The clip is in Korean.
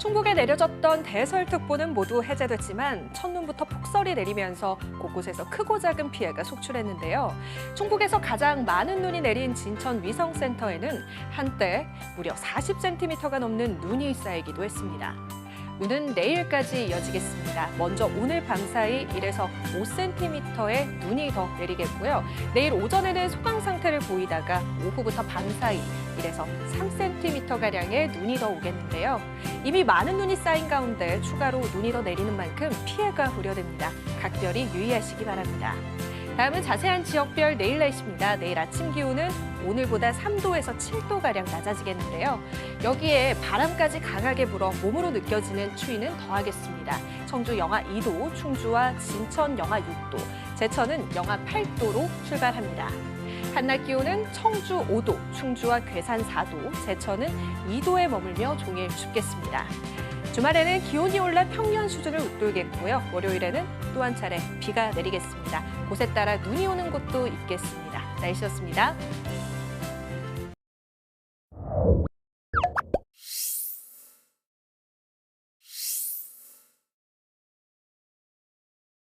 충북에 내려졌던 대설특보는 모두 해제됐지만 첫눈부터 폭설이 내리면서 곳곳에서 크고 작은 피해가 속출했는데요. 충북에서 가장 많은 눈이 내린 진천 위성센터에는 한때 무려 40cm가 넘는 눈이 쌓이기도 했습니다. 눈은 내일까지 이어지겠습니다. 먼저 오늘 밤 사이 1에서 5cm의 눈이 더 내리겠고요. 내일 오전에는 소강 상태를 보이다가 오후부터 밤 사이 1에서 3cm가량의 눈이 더 오겠는데요. 이미 많은 눈이 쌓인 가운데 추가로 눈이 더 내리는 만큼 피해가 우려됩니다. 각별히 유의하시기 바랍니다. 다음은 자세한 지역별 내일 날씨입니다. 내일 아침 기온은 오늘보다 3도에서 7도가량 낮아지겠는데요. 여기에 바람까지 강하게 불어 몸으로 느껴지는 추위는 더하겠습니다. 청주 영하 2도, 충주와 진천 영하 6도, 제천은 영하 8도로 출발합니다. 한낮 기온은 청주 5도, 충주와 괴산 4도, 제천은 2도에 머물며 종일 춥겠습니다. 주말에는 기온이 올라 평년 수준을 웃돌겠고요. 월요일에는 또 한 차례 비가 내리겠습니다. 곳에 따라 눈이 오는 곳도 있겠습니다. 날씨였습니다.